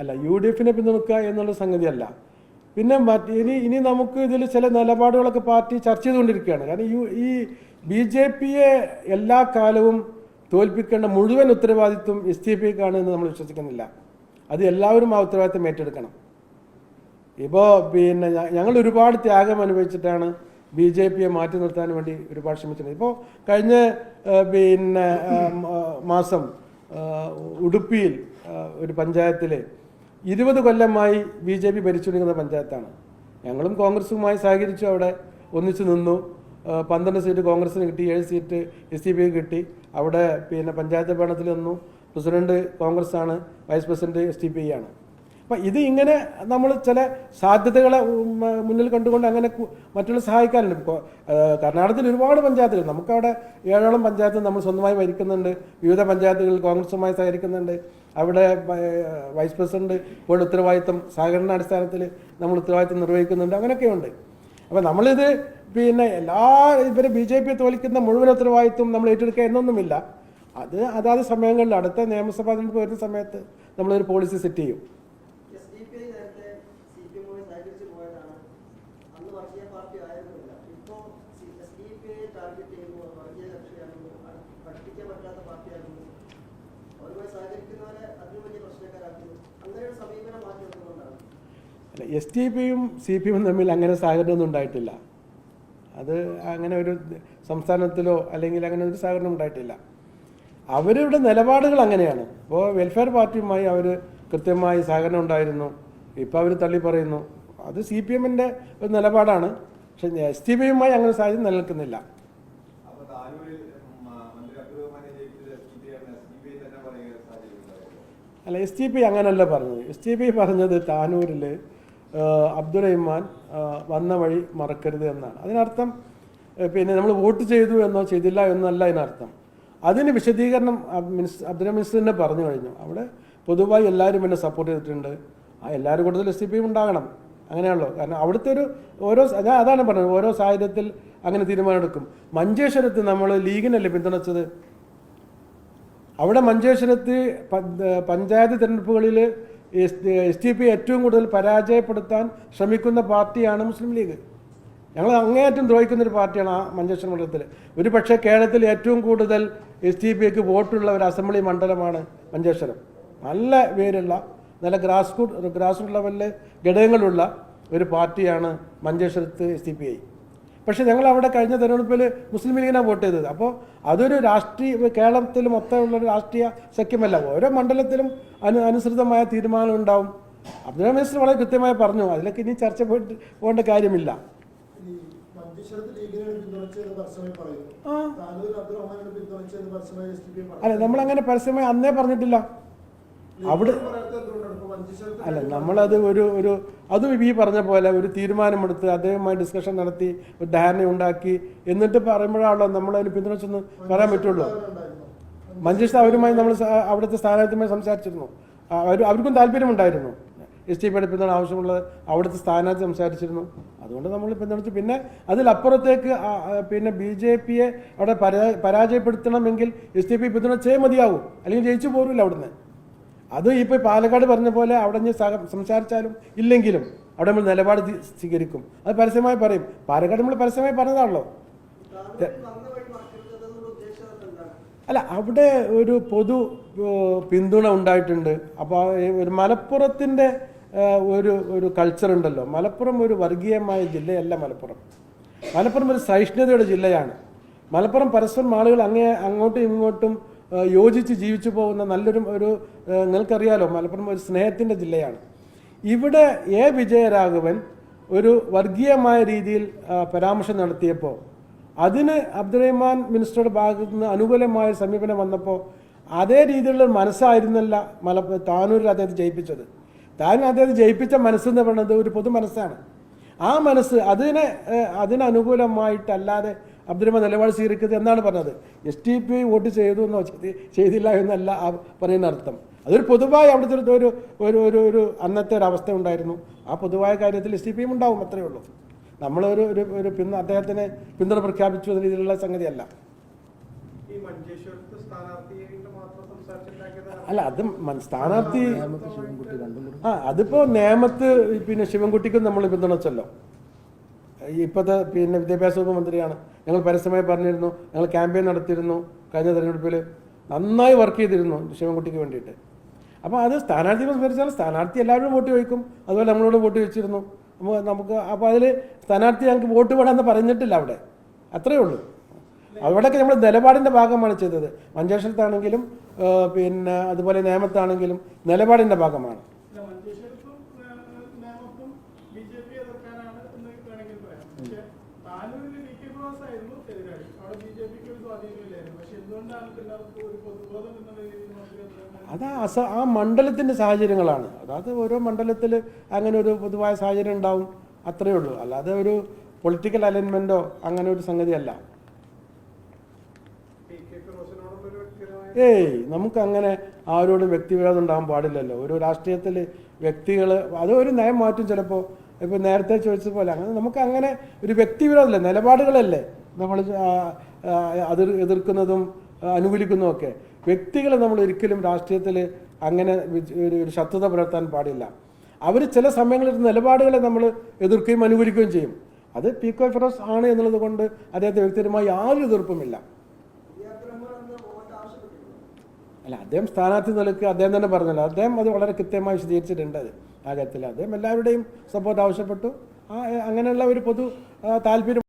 അല്ല U D എഫിനെ പിന്തുണക്കുക എന്നുള്ള സംഗതിയല്ല. പിന്നെ മറ്റ് ഇനി ഇനി നമുക്ക് ഇതിൽ ചില നിലപാടുകളൊക്കെ പാർട്ടി ചർച്ച ചെയ്തുകൊണ്ടിരിക്കുകയാണ്. കാരണം യു ഈ ബി ജെ പിയെ എല്ലാ കാലവും തോൽപ്പിക്കേണ്ട മുഴുവൻ ഉത്തരവാദിത്വം എസ് ടി പിക്കാണ് എന്ന് നമ്മൾ വിശ്വസിക്കുന്നില്ല. അത് എല്ലാവരും ആ ഉത്തരവാദിത്വം ഏറ്റെടുക്കണം. ഇപ്പോൾ പിന്നെ ഞങ്ങൾ ഒരുപാട് ത്യാഗം അനുഭവിച്ചിട്ടാണ് ബി ജെ പിയെ മാറ്റി നിർത്താൻ വേണ്ടി ഒരുപാട് ശ്രമിച്ചിട്ടുണ്ട് ഇപ്പോൾ കഴിഞ്ഞ പിന്നെ മാസം ഉടുപ്പിയിൽ ഒരു പഞ്ചായത്തിൽ ഇരുപത് കൊല്ലമായി ബി ജെ പി ഭരിച്ചുകൊണ്ടിരിക്കുന്ന പഞ്ചായത്താണ്. ഞങ്ങളും കോൺഗ്രസുമായി സഹകരിച്ചു അവിടെ ഒന്നിച്ചു നിന്നു. പന്ത്രണ്ട് സീറ്റ് കോൺഗ്രസിന് കിട്ടി ഏഴ് സീറ്റ് എസ് പിക്ക് കിട്ടി. അവിടെ പിന്നെ പഞ്ചായത്ത് ഭരണത്തിൽ നിന്നു. പ്രസിഡന്റ് കോൺഗ്രസ് ആണ് വൈസ് പ്രസിഡന്റ് എസ് പി ആണ്. അപ്പം ഇത് ഇങ്ങനെ നമ്മൾ ചില സാധ്യതകളെ മുന്നിൽ കണ്ടുകൊണ്ട് അങ്ങനെ മറ്റുള്ള സഹായിക്കാനുണ്ട് കർണാടകത്തിൽ ഒരുപാട് പഞ്ചായത്തുകൾ. നമുക്കവിടെ ഏഴോളം പഞ്ചായത്ത് നമ്മൾ സ്വന്തമായി ഭരിക്കുന്നുണ്ട്. വിവിധ പഞ്ചായത്തുകൾ കോൺഗ്രസുമായി സഹകരിക്കുന്നുണ്ട്. അവിടെ വൈസ് പ്രസിഡന്റ് ഇപ്പോൾ ഉത്തരവാദിത്തം സഹകരണ അടിസ്ഥാനത്തിൽ നമ്മൾ ഉത്തരവാദിത്തം നിർവഹിക്കുന്നുണ്ട്. അങ്ങനെയൊക്കെയുണ്ട്. അപ്പം നമ്മളിത് പിന്നെ എല്ലാ ഇവരെ ബി ജെ പി തോൽക്കുന്ന മുഴുവൻ ഉത്തരവാദിത്വം നമ്മൾ ഏറ്റെടുക്കുക എന്നൊന്നുമില്ല. അത് അതാത് സമയങ്ങളിൽ അടുത്ത നിയമസഭാ തിരഞ്ഞെടുപ്പ് വരുന്ന സമയത്ത് നമ്മളൊരു പോളിസി സെറ്റ് ചെയ്യും എസ് ഡി പി ഐ നേരത്തെ സി പി എമ്മുമായി സഹകരിച്ച് പോയതാണ് അന്ന് വർഗീയ പാർട്ടി ആയിരുന്നില്ല ഇപ്പോ S D P I target ചെയ്യുന്നു വർഗീയ കക്ഷിയാണെന്ന് അ- പഠിപ്പിക്കാൻ പറ്റാത്ത പാർട്ടിയാണെന്ന് അവരുമായി സഹകരിക്കുന്നവരെ അതിന് വലിയ പ്രശ്നക്കാരാക്കുന്നു അങ്ങനെ ഒരു സമീപനം മാറ്റി വെക്കുന്നുണ്ടാണ് അല്ല എസ് ടി പിയും സി പി എമ്മും തമ്മിൽ അങ്ങനെ സഹകരണമൊന്നും ഉണ്ടായിട്ടില്ല. അത് അങ്ങനെ ഒരു സംസ്ഥാനത്തിലോ അല്ലെങ്കിൽ അങ്ങനെ ഒരു സഹകരണം ഉണ്ടായിട്ടില്ല. അവരുടെ നിലപാടുകൾ അങ്ങനെയാണ്. ഇപ്പോൾ വെൽഫെയർ പാർട്ടിയുമായി അവർ കൃത്യമായി സഹകരണം ഉണ്ടായിരുന്നു. ഇപ്പോൾ അവർ തള്ളി പറയുന്നു. അത് സി പി എമ്മിന്റെ ഒരു നിലപാടാണ്. പക്ഷെ എസ് ടി പിയുമായി അങ്ങനെ സാഹചര്യം നിലനിൽക്കുന്നില്ല. അല്ല എസ് ടി പി അങ്ങനല്ല പറഞ്ഞത്. എസ് ടി പി പറഞ്ഞത് താനൂരിൽ അബ്ദുറഹിമാൻ വന്ന വഴി മറക്കരുത് എന്നാണ്. അതിനർത്ഥം പിന്നെ നമ്മൾ വോട്ട് ചെയ്തു എന്നോ ചെയ്തില്ല എന്നല്ല അതിനർത്ഥം. അതിന് വിശദീകരണം അബ് മിനിസ് അബ്ദുൽ മിനിസ്റ്റർ തന്നെ പറഞ്ഞു കഴിഞ്ഞു. അവിടെ പൊതുവായി എല്ലാവരും എന്നെ സപ്പോർട്ട് ചെയ്തിട്ടുണ്ട്. ആ എല്ലാവരും കൂടുതൽ എസ് സി പി ഉണ്ടാകണം. അങ്ങനെയാണല്ലോ. കാരണം അവിടുത്തെ ഒരു ഓരോ ഞാൻ അതാണ് പറഞ്ഞത് ഓരോ സാഹചര്യത്തിൽ അങ്ങനെ തീരുമാനമെടുക്കും. മഞ്ചേശ്വരത്ത് നമ്മൾ ലീഗിനല്ലേ പിന്തുണച്ചത്? അവിടെ മഞ്ചേശ്വരത്ത് പഞ്ചായത്ത് തിരഞ്ഞെടുപ്പുകളിൽ എസ് ടി പി ഏറ്റവും കൂടുതൽ പരാജയപ്പെടുത്താൻ ശ്രമിക്കുന്ന പാർട്ടിയാണ് മുസ്ലിം ലീഗ്. ഞങ്ങൾ അങ്ങേയറ്റം ദ്രോഹിക്കുന്ന ഒരു പാർട്ടിയാണ് ആ മഞ്ചേശ്വരം മണ്ഡലത്തിൽ ഒരു പക്ഷേ കേരളത്തിൽ ഏറ്റവും കൂടുതൽ എസ് ടി പിക്ക് വോട്ടുള്ള ഒരു അസംബ്ലി മണ്ഡലമാണ് മഞ്ചേശ്വരം. നല്ല പേരുള്ള നല്ല ഗ്രാസ് റൂട്ട് ഗ്രാസ് റൂട്ട് ലെവലിലെ ഘടകങ്ങളുള്ള ഒരു പാർട്ടിയാണ് മഞ്ചേശ്വരത്ത് എസ് ടി പി ഐ. പക്ഷേ ഞങ്ങൾ അവിടെ കഴിഞ്ഞ തെരഞ്ഞെടുപ്പിൽ മുസ്ലിം ലീഗിനാണ് വോട്ട് ചെയ്തത്. അപ്പോൾ അതൊരു രാഷ്ട്രീയ കേരളത്തിൽ മൊത്തമുള്ള ഒരു രാഷ്ട്രീയ സഖ്യമല്ല. ഓരോ മണ്ഡലത്തിലും അനു അനുസൃതമായ തീരുമാനം ഉണ്ടാവും. അബ്ദുൽ മിനിസ്റ്റർ വളരെ കൃത്യമായി പറഞ്ഞു. അതിലൊക്കെ ഇനി ചർച്ച പോയിട്ട് പോകേണ്ട കാര്യമില്ല. അല്ല നമ്മളങ്ങനെ പരസ്യമായി അന്നേ പറഞ്ഞിട്ടില്ല. അവിടെ അല്ല നമ്മളത് ഒരു ഒരു അതും ഈ പറഞ്ഞ പോലെ ഒരു തീരുമാനമെടുത്ത് അദ്ദേഹവുമായി ഡിസ്കഷൻ നടത്തി ഒരു ധാരണ ഉണ്ടാക്കി എന്നിട്ട് പറയുമ്പോഴാണല്ലോ നമ്മളതിന് പിന്തുണച്ചെന്ന് പറയാൻ പറ്റുള്ളൂ. മഞ്ചേഷ് അവരുമായി നമ്മൾ അവിടുത്തെ സ്ഥാനാർത്ഥിയുമായി സംസാരിച്ചിരുന്നു. അവർ അവർക്കും താല്പര്യമുണ്ടായിരുന്നു. എസ് ടി പിയുടെ പിന്തുണ ആവശ്യമുള്ളത് അവിടുത്തെ സ്ഥാനാർത്ഥി സംസാരിച്ചിരുന്നു. അതുകൊണ്ട് നമ്മൾ പിന്തുണച്ചു. പിന്നെ അതിലപ്പുറത്തേക്ക് പിന്നെ ബി ജെ പിയെ അവിടെ പരാ- പരാജയപ്പെടുത്തണമെങ്കിൽ എസ് ടി പി പിന്തുണച്ചേ മതിയാവും. അല്ലെങ്കിൽ ജയിച്ചു പോരില്ല അവിടുന്ന്. അത് ഇപ്പോൾ പാലക്കാട് പറഞ്ഞ പോലെ അവിടെ നിന്ന് സംസാരിച്ചാലും ഇല്ലെങ്കിലും അവിടെ നമ്മൾ നിലപാട് സ്വീകരിക്കും. അത് പരസ്യമായി പറയും. പാലക്കാട് നമ്മൾ പരസ്യമായി പറഞ്ഞതാണല്ലോ. അല്ല അവിടെ ഒരു പൊതു പിന്തുണ ഉണ്ടായിട്ടുണ്ട്. അപ്പോൾ ഒരു മലപ്പുറത്തിന്റെ ഒരു ഒരു കൾച്ചർ ഉണ്ടല്ലോ. മലപ്പുറം ഒരു വർഗീയമായ ജില്ലയല്ല മലപ്പുറം. മലപ്പുറം ഒരു സഹിഷ്ണുതയുടെ ജില്ലയാണ്. മലപ്പുറം പരസ്പരം ആളുകൾ അങ്ങേ അങ്ങോട്ടും ഇങ്ങോട്ടും യോജിച്ച് ജീവിച്ചു പോകുന്ന നല്ലൊരു ഒരു നിങ്ങൾക്കറിയാലോ മലപ്പുറം ഒരു സ്നേഹത്തിന്റെ ജില്ലയാണ്. ഇവിടെ എ. വിജയരാഘവൻ ഒരു വർഗീയമായ രീതിയിൽ പരാമർശം നടത്തിയപ്പോൾ അതിന് അബ്ദുറഹ്മാൻ മിനിസ്റ്ററുടെ ഭാഗത്തു നിന്ന് അനുകൂലമായ സമീപനം വന്നപ്പോൾ അതേ രീതിയിലുള്ള മനസ്സായിരുന്നല്ല മല താനൂരിൽ അദ്ദേഹത്തെ ജയിപ്പിച്ചത്. താൻ അദ്ദേഹത്തെ ജയിപ്പിച്ച മനസ്സെന്ന് പറയുന്നത് ഒരു പൊതു മനസ്സാണ്. ആ മനസ്സ് അതിനെ അതിനനുകൂലമായിട്ടല്ലാതെ അബ്ദുറഹ്മാൻ നിലപാട് സ്വീകരിക്കുന്നത് എന്നാണ് പറഞ്ഞത്. എസ് ടി പി വോട്ട് ചെയ്തു എന്നോ ചെയ്തി- ചെയ്തില്ല എന്നല്ല ആ പറയുന്ന അർത്ഥം. അതൊരു പൊതുവായ അവിടുത്തെ ഒരു ഒരു ഒരു ഒരു ഒരു അന്നത്തെ ഒരു അവസ്ഥ ഉണ്ടായിരുന്നു. ആ പൊതുവായ കാര്യത്തിൽ എസ് ടി പിയും ഉണ്ടാവും അത്രയേ ഉള്ളൂ. നമ്മളൊരു ഒരു ഒരു പിന്തുണ അദ്ദേഹത്തിന് പിന്തുണ പ്രഖ്യാപിച്ചു എന്ന രീതിയിലുള്ള സംഗതിയല്ല. അല്ല അത് സ്ഥാനാർത്ഥി ആ അതിപ്പോ നേമത്ത് പിന്നെ ശിവൻകുട്ടിക്കും നമ്മൾ പിന്തുണച്ചല്ലോ. ഇപ്പോഴത്തെ പിന്നെ വിദ്യാഭ്യാസ വകുപ്പ് മന്ത്രിയാണ്. ഞങ്ങൾ പരസ്യമായി പറഞ്ഞിരുന്നു. ഞങ്ങൾ ക്യാമ്പയിൻ നടത്തിയിരുന്നു കഴിഞ്ഞ തെരഞ്ഞെടുപ്പിൽ നന്നായി വർക്ക് ചെയ്തിരുന്നു ശിവൻകുട്ടിക്ക് വേണ്ടിയിട്ട്. അപ്പോൾ അത് സ്ഥാനാർത്ഥി സംബന്ധിച്ചാൽ സ്ഥാനാർത്ഥി എല്ലാവരും വോട്ട് ചോദിക്കും. അതുപോലെ നമ്മളോട് വോട്ട് ചോദിച്ചിരുന്നു. നമുക്ക് അപ്പോൾ അതിൽ സ്ഥാനാർത്ഥി ഞങ്ങൾക്ക് വോട്ട് വേണമെന്ന് പറഞ്ഞിട്ടില്ല അവിടെ. അത്രയേ ഉള്ളൂ. അവിടെയൊക്കെ നമ്മൾ നിലപാടിന്റെ ഭാഗമാണ് ചെയ്തത്. മഞ്ചേശ്വരത്താണെങ്കിലും പിന്നെ അതുപോലെ നേമത്താണെങ്കിലും നിലപാടിന്റെ ഭാഗമാണ് ഇല്ല, മഞ്ചേശ്വരത്തും ഏഹ്, നേമത്തും ബി ജെ പി എതിർക്കാനാണ് എന്ന് വേണമെങ്കിൽ പറയാം പക്ഷെ താനൂരിൽ വി കെ പ്രവാസ് ആയിരുന്നു എതിരാളി അവിടെ ബി ജെ പിക്ക് ഒരു സ്വാധീനമില്ലായിരുന്നു പക്ഷെ എന്തുകൊണ്ടാണ് പിന്നെ അവർക്ക് ഒരു പൊതുബോധം എന്നുള്ള രീതിയിൽ മന്ത്രി അബ്ദുറഹ്മാൻ അത് അസ ആ മണ്ഡലത്തിന്റെ സാഹചര്യങ്ങളാണ്. അതായത് ഓരോ മണ്ഡലത്തിൽ അങ്ങനെ ഒരു പൊതുവായ സാഹചര്യം ഉണ്ടാവും. അത്രയേ ഉള്ളൂ. അല്ലാതെ ഒരു പൊളിറ്റിക്കൽ അലൈൻമെന്റോ അങ്ങനെ ഒരു സംഗതിയല്ല. ഏയ് നമുക്കങ്ങനെ ആരോടും വ്യക്തിവിരോധം ഉണ്ടാകാൻ പാടില്ലല്ലോ. ഒരു രാഷ്ട്രീയത്തിൽ വ്യക്തികൾ അത് ഒരു നയം മാറ്റും ചിലപ്പോൾ ഇപ്പോൾ നേരത്തെ ചോദിച്ച പോലെ അങ്ങനെ നമുക്ക് അങ്ങനെ ഒരു വ്യക്തിവിരോധമല്ലേ. നിലപാടുകളല്ലേ നമ്മൾ അത് എതിർക്കുന്നതും അനുകൂലിക്കുന്നതും ഒക്കെ. വ്യക്തികളെ നമ്മൾ ഒരിക്കലും രാഷ്ട്രീയത്തിൽ അങ്ങനെ ഒരു ശത്രുത പുലർത്താൻ പാടില്ല. അവർ ചില സമയങ്ങളിൽ നിലപാടുകളെ നമ്മൾ എതിർക്കുകയും അനുകൂലിക്കുകയും ചെയ്യും. അത് പി കെ ഫിറോസ് ആണ് എന്നുള്ളത് കൊണ്ട് അദ്ദേഹത്തെ വ്യക്തിപരമായി യാതൊരു എതിർപ്പുമില്ല. അല്ല അദ്ദേഹം സ്ഥാനാർത്ഥി നിലയ്ക്ക് അദ്ദേഹം തന്നെ പറഞ്ഞല്ലോ. അദ്ദേഹം അത് വളരെ കൃത്യമായി വിശദീകരിച്ചിട്ടുണ്ട് അത് ആ കാര്യത്തിൽ. അദ്ദേഹം എല്ലാവരുടെയും സപ്പോർട്ട് ആവശ്യപ്പെട്ടു. അങ്ങനെയുള്ള ഒരു പൊതു താല്പര്യം